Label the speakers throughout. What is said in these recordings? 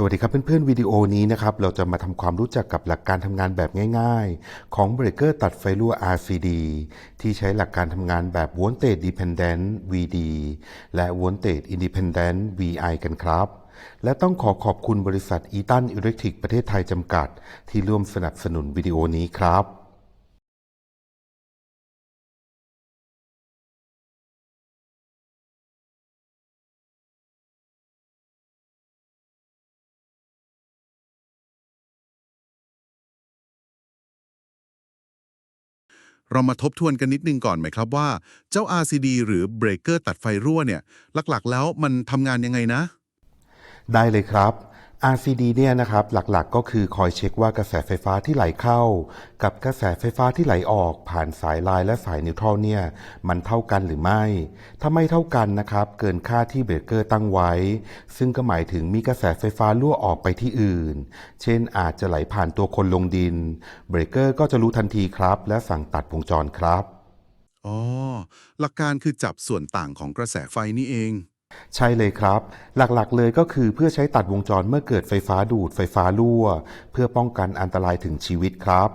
Speaker 1: สวัสดีครับเพื่อนๆวิดีโอนี้นะครับเราจะมาทำความรู้จักกับหลักการทำงานแบบง่ายๆ ของเบรกเกอร์ตัดไฟรั่ว RCD ที่ใช้หลักการทำงานแบบ Voltage Dependent VD และ Voltage Independent VI กันครับ และต้องขอขอบคุณบริษัทอีตันอิเล็กทริกประเทศไทยจำกัด ที่ร่วมสนับสนุนวิดีโอนี้ครับ
Speaker 2: เรามาทบทวนกันนิดนึงก่อนไหมครับว่าเจ้า RCD หรือเบรกเกอร์ตัดไฟรั่วเนี่ย หลักๆ แล้วมันทำงานยังไงนะ
Speaker 1: ได้เลยครับ RCD เนี่ยนะครับหลักๆก็คือคอยเช็คว่ากระแสไฟฟ้าที่ไหลเข้า กับกระแสไฟฟ้าที่ไหลออก ผ่านสายลายและสายนิวทรัลเนี่ยมันเท่ากันหรือไม่ ถ้าไม่เท่ากันนะครับเกินค่าที่เบรกเกอร์ตั้งไว้ ซึ่งก็หมายถึงมีกระแสไฟฟ้ารั่วออกไปที่อื่น เช่นอาจจะไหลผ่านตัวคนลงดิน เบรกเกอร์ก็จะรู้ทันทีครับ และสั่งตัดวงจรครับ
Speaker 2: อ๋อหลักการคือจับส่วนต่างของกระแสไฟนี่เอง
Speaker 1: ใช่เลยครับ หลักๆ เลยก็คือเพื่อใช้ตัดวงจรเมื่อเกิดไฟฟ้าดูดไฟฟ้ารั่ว เพื่อป้องกันอันตรายถึงชีวิตครับ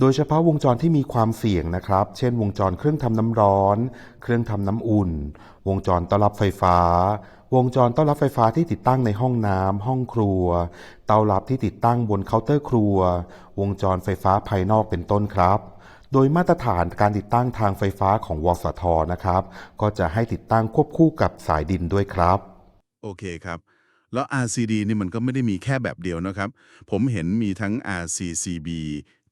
Speaker 1: โดยเฉพาะวงจรที่มีความเสี่ยงนะครับ เช่น วงจรเครื่องทำน้ำร้อน เครื่องทำน้ำอุ่น วงจรต้อนรับไฟฟ้า วงจรต้อนรับไฟฟ้าที่ติดตั้งในห้องน้ำห้องครัว เตาลับที่ติดตั้งบนเคาน์เตอร์ครัว วงจรไฟฟ้าภายนอกเป็นต้นครับ โดยมาตรฐานการติดตั้งทางไฟฟ้าของวสทนะครับ ก็จะให้ติดตั้งควบคู่กับสายดินด้วยครับ
Speaker 2: โอเคครับ แล้ว RCD นี่มันก็ไม่ได้มีแค่แบบเดียวนะครับ ผมเห็นมีทั้ง RCCB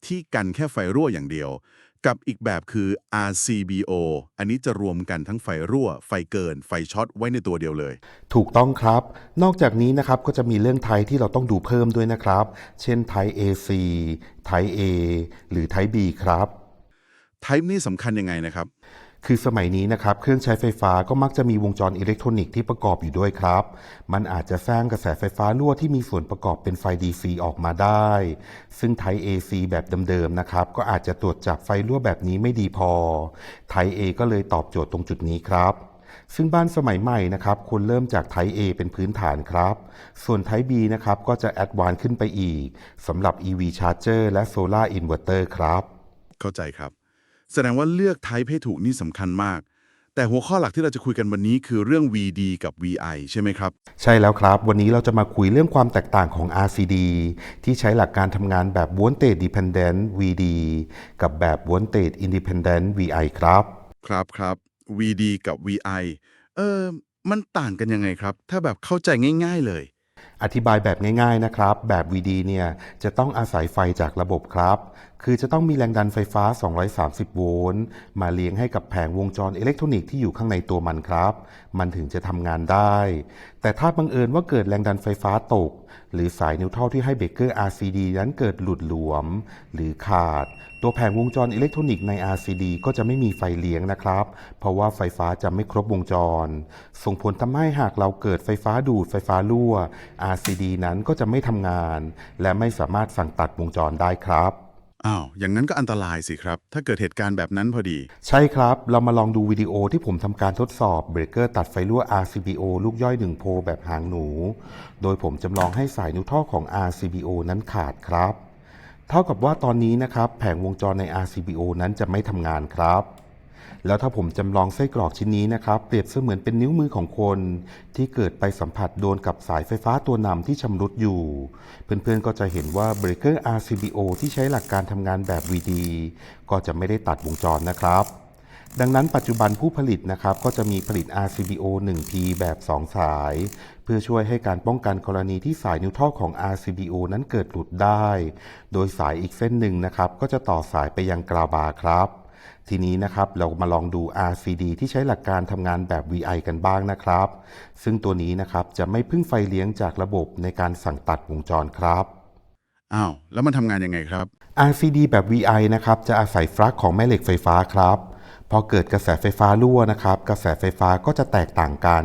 Speaker 2: ที่กันแค่ไฟรั่วอย่างเดียว กับอีกแบบคือ RCBO อันนี้จะรวมกันทั้งไฟรั่ว ไฟเกิน ไฟช็อตไว้ในตัวเดียวเลย
Speaker 1: ถูกต้องครับ นอกจากนี้นะครับก็จะมีเรื่องไทยที่เราต้องดูเพิ่มด้วยนะครับ เช่นไทย AC ไทย A หรือไทย B ครับ
Speaker 2: Type นี่สำคัญยังไงนะครับ
Speaker 1: คือสมัยนี้นะครับ เครื่องใช้ไฟฟ้าก็มักจะมีวงจรอิเล็กทรอนิกส์ที่ประกอบอยู่ด้วยครับ มันอาจจะสร้างกระแสไฟฟ้ารั่วที่มีส่วนประกอบเป็นไฟ DC ออกมาได้ ซึ่งไทย AC แบบเดิมๆนะครับ ก็อาจจะตรวจจับไฟรั่วแบบนี้ไม่ดีพอ ไทย A ก็เลยตอบโจทย์ตรงจุดนี้ครับซึ่งบ้านสมัยใหม่นะครับควรเริ่มจากไทป์ A เป็นพื้นฐานครับ ส่วนไทป์ B นะครับก็จะแอดวานซ์ขึ้นไปอีกสำหรับ EV Charger และ Solar Inverter ครับ
Speaker 2: เข้าใจครับ แสดงว่าเลือก Type ให้ถูกนี่สำคัญมาก แต่หัวข้อหลักที่เราจะคุยกันวันนี้คือเรื่อง VD กับ VI ใช่ไหมครับ
Speaker 1: ใช่แล้วครับ วันนี้เราจะมาคุยเรื่องความแตกต่างของ RCD ที่ใช้หลักการทำงานแบบ Voltage Dependent VD กับแบบ Voltage Independent VI ครับ
Speaker 2: ครับครับ VD กับ VI เออมันต่างกันยังไงครับ ถ้าแบบเข้าใจง่าย ๆเลย
Speaker 1: อธิบายแบบง่าย ๆนะครับ แบบ VD เนี่ยจะต้องอาศัยไฟจากระบบครับ คือจะต้องมีแรงดันไฟฟ้า 230 โวลต์ มาเลี้ยงให้กับแผงวงจรอิเล็กทรอนิกส์ที่อยู่ข้างในตัวมันครับ มันถึงจะทำงานได้ แต่ถ้าบังเอิญว่าเกิดแรงดันไฟฟ้าตก หรือสายนิวทรัลที่ให้เบรกเกอร์ RCD นั้นเกิดหลุดหลวม หรือขาด ตัวแผงวงจรอิเล็กทรอนิกส์ใน RCD ก็จะไม่มีไฟเลี้ยงนะครับ เพราะว่าไฟฟ้าจะไม่ครบวงจร ส่งผลทำให้หากเราเกิดไฟฟ้าดูดไฟฟ้ารั่ว RCD นั้นก็จะไม่ทำงาน และไม่สามารถสั่งตัดวงจรได้ครับ
Speaker 2: อ้าว อย่างนั้นก็อันตรายสิครับ ถ้าเกิดเหตุการณ์แบบนั้นพอดี
Speaker 1: ใช่ครับ เรามาลองดูวิดีโอที่ผมทำการทดสอบเบรกเกอร์ตัดไฟรั่ว RCBO ลูกย่อย 1 โพลแบบหางหนู โดยผมจำลองให้สายนิวทรัลของ RCBO นั้นขาดครับ เท่ากับว่าตอนนี้นะครับ แผงวงจรใน RCBO นั้นจะไม่ทำงานครับ แล้วถ้าผมจำลองไส้กรอกชิ้นนี้นะครับ เปรียบเสมือนเป็นนิ้วมือของคน ที่เกิดไปสัมผัสโดนกับสายไฟฟ้าตัวนำที่ชำรุดอยู่ เพื่อนๆก็จะเห็นว่าเบรกเกอร์ RCBO ที่ใช้หลักการทำงานแบบ VD ก็จะไม่ได้ตัดวงจรนะครับดังนั้นปัจจุบันผู้ผลิตนะครับก็จะมีผลิต RCBO 1P แบบ 2 สาย เพื่อช่วยให้การป้องกันกรณีที่สายนิวทรัลของ RCBO นั้นเกิดหลุดได้ โดยสายอีกเส้นหนึ่งนะครับก็จะต่อสายไปยังกราบาครับ ทีนี้นะครับเรามาลองดู RCD ที่ใช้หลักการทำงานแบบ VI กันบ้างนะครับ ซึ่งตัวนี้นะครับจะไม่พึ่งไฟเลี้ยงจากระบบในการสั่งตัดวงจรครับ
Speaker 2: อ้าว แล้วมันทำงานยังไงครับ
Speaker 1: RCD แบบ VI นะครับจะอาศัยฟลั๊กของแม่เหล็กไฟฟ้าครับ พอเกิดกระแสไฟฟ้ารั่วนะครับ กระแสไฟฟ้าก็จะแตกต่างกัน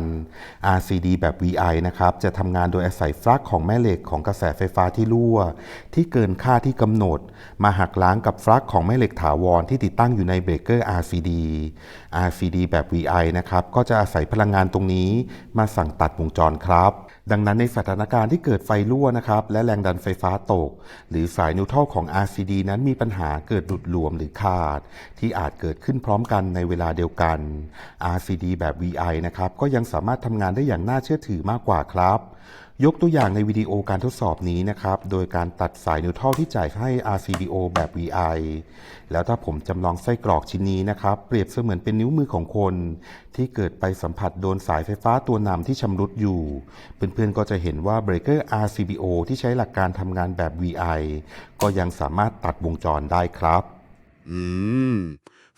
Speaker 1: RCD แบบ VI นะครับ จะทำงานโดยอาศัยฟลักของแม่เหล็กของกระแสไฟฟ้าที่รั่ว ที่เกินค่าที่กำหนด มาหักล้างกับฟลักของแม่เหล็กถาวรที่ติดตั้งอยู่ในเบรกเกอร์ RCD RCD แบบ VI นะครับ ก็จะอาศัยพลังงานตรงนี้ มาสั่งตัดวงจรครับ ดังนั้นในสถานการณ์ที่เกิดไฟรั่วนะครับ และแรงดันไฟฟ้าตก หรือสายนิวทรัลของ RCD นั้นมีปัญหาเกิดหลุดหลวมหรือขาด ที่อาจเกิดขึ้นพร้อมกันในเวลาเดียวกัน RCD แบบ VI นะครับก็ยังสามารถทำงานได้อย่างน่าเชื่อถือมากกว่าครับยกตัวอย่างในวิดีโอการทดสอบนี้นะครับ โดยการตัดสายนิวทัลที่จ่ายให้ RCDO แบบ VI แล้วถ้าผมจำลองไส้กรอกชิ้นนี้นะครับ เปรียบเสมือนเป็นนิ้วมือของคน ที่เกิดไปสัมผัสโดนสายไฟฟ้าตัวนำที่ชำรุดอยู่ เพื่อนๆก็จะเห็นว่าเบรกเกอร์ RCBO ที่ใช้หลักการทำงานแบบ VI ก็ยังสามารถตัดวงจรได้ครับ
Speaker 3: อืม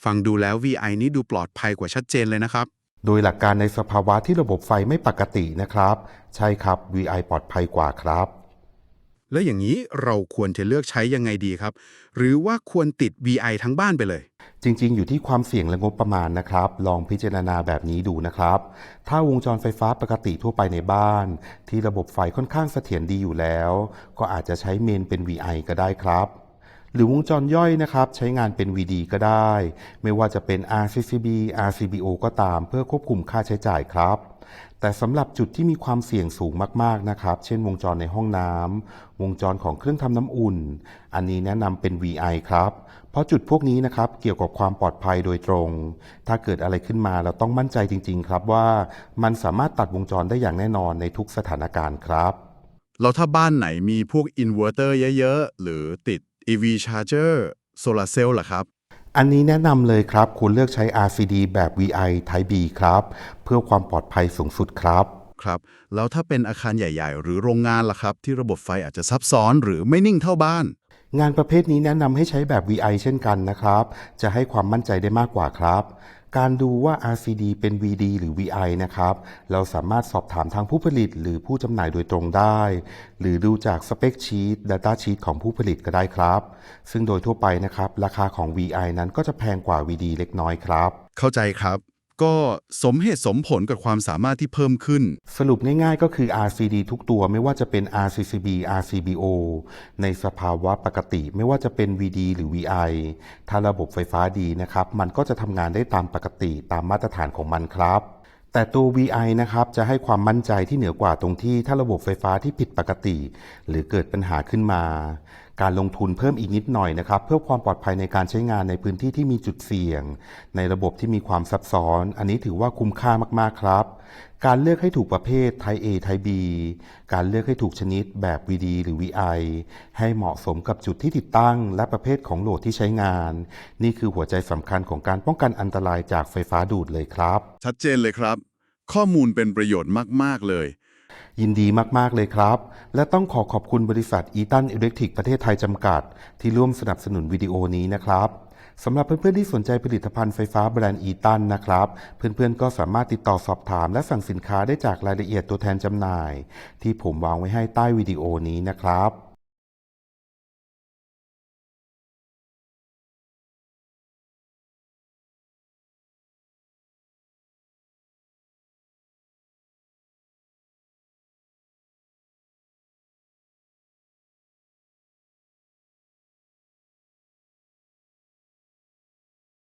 Speaker 3: ฟังดูแล้ว VI นี้ดูปลอดภัยกว่าชัดเจนเลยนะครับ
Speaker 1: โดยหลักการในสภาวะที่ระบบไฟไม่ปกตินะครับ ใช่ครับ VI ปลอดภัยกว่าครับ
Speaker 3: แล้วอย่างนี้เราควรจะเลือกใช้ยังไงดีครับ หรือว่าควรติด VI ทั้งบ้านไปเลย
Speaker 1: จริงๆ อยู่ที่ความเสี่ยงและงบประมาณนะครับ ลองพิจารณาแบบนี้ดูนะครับ ถ้าวงจรไฟฟ้าปกติทั่วไปในบ้าน ที่ระบบไฟค่อนข้างเสถียรดีอยู่แล้ว ก็อาจจะใช้เมนเป็น VI ก็ได้ครับ หรือวงจรย่อยนะครับ ใช้งานเป็น VD ก็ได้ ไม่ว่าจะเป็น RCCB RCBO ก็ตาม เพื่อควบคุมค่าใช้จ่ายครับแต่สำหรับจุดที่มีความเสี่ยงสูงมากๆนะครับ เช่นวงจรในห้องน้ำ วงจรของเครื่องทำน้ำอุ่น อันนี้แนะนำเป็น VI ครับ เพราะจุดพวกนี้นะครับเกี่ยวกับความปลอดภัยโดยตรง ถ้าเกิดอะไรขึ้นมาเราต้องมั่นใจจริง ๆ ครับว่ามันสามารถตัดวงจรได้อย่างแน่นอนในทุกสถานการณ์ครับ
Speaker 3: แล้วถ้าบ้านไหนมีพวกอินเวอร์เตอร์เยอะ ๆ หรือติด EV Charger โซลาเซลล์ล่ะครับ
Speaker 1: อันนี้แนะนำเลยครับควรเลือกใช้ RCD แบบ VI Type B ครับ เพื่อความปลอดภัยสูงสุดครับ
Speaker 3: ครับ แล้วถ้าเป็นอาคารใหญ่ ๆ หรือโรงงานล่ะครับ ที่ระบบไฟอาจจะซับซ้อนหรือไม่นิ่งเท่าบ้าน
Speaker 1: งานประเภทนี้แนะนำให้ใช้แบบ VI เช่นกันนะครับ จะให้ความมั่นใจได้มากกว่าครับ การดูว่า RCD เป็น VD หรือ VI นะครับ เราสามารถสอบถามทางผู้ผลิตหรือผู้จำหน่ายโดยตรงได้ หรือดูจากสเปคชีต Data Sheet ของผู้ผลิตก็ได้ครับ ซึ่งโดยทั่วไปนะครับ ราคาของ VI นั้นก็จะแพงกว่า VD เล็กน้อยครับ
Speaker 3: เข้าใจครับ ก็สมเหตุสมผลกับความสามารถที่เพิ่มขึ้น
Speaker 1: สรุปง่ายๆก็คือ RCD ทุกตัวไม่ว่าจะเป็น RCCB RCBO ในสภาวะปกติ ไม่ว่าจะเป็น VD หรือ VI ถ้าระบบไฟฟ้าดีนะครับ มันก็จะทำงานได้ตามปกติตามมาตรฐานของมันครับ แต่ตัว VI นะครับจะให้ความมั่นใจที่เหนือกว่าตรงที่ถ้าระบบไฟฟ้าที่ผิดปกติ หรือเกิดปัญหาขึ้นมา การลงทุนเพิ่มอีกนิดหน่อยนะครับ เพื่อความปลอดภัยในการใช้งานในพื้นที่ที่มีจุดเสี่ยง ในระบบที่มีความซับซ้อน อันนี้ถือว่าคุ้มค่ามาก ๆ ครับ การเลือกให้ถูกประเภท Type A Type B การเลือกให้ถูกชนิดแบบ VD หรือ VI ให้เหมาะสมกับจุดที่ติดตั้ง และประเภทของโหลดที่ใช้งาน นี่คือหัวใจสำคัญของการป้องกันอันตรายจากไฟฟ้าดูดเลยครับ
Speaker 2: ชัดเจนเลยครับ ข้อมูลเป็นประโยชน์มาก ๆ เลย
Speaker 1: ยินดีมาก ๆ เลยครับ และต้องขอขอบคุณบริษัทอีตันอิเล็กทริกประเทศไทยจำกัด ที่ร่วมสนับสนุนวิดีโอนี้นะครับสำหรับเพื่อนๆที่สนใจผลิตภัณฑ์ไฟฟ้าแบรนด์อีตันนะครับ เพื่อนๆก็สามารถติดต่อสอบถามและสั่งสินค้าได้จากรายละเอียดตัวแทนจำหน่าย ที่ผมวางไว้ให้ใต้วิดีโอนี้นะครับ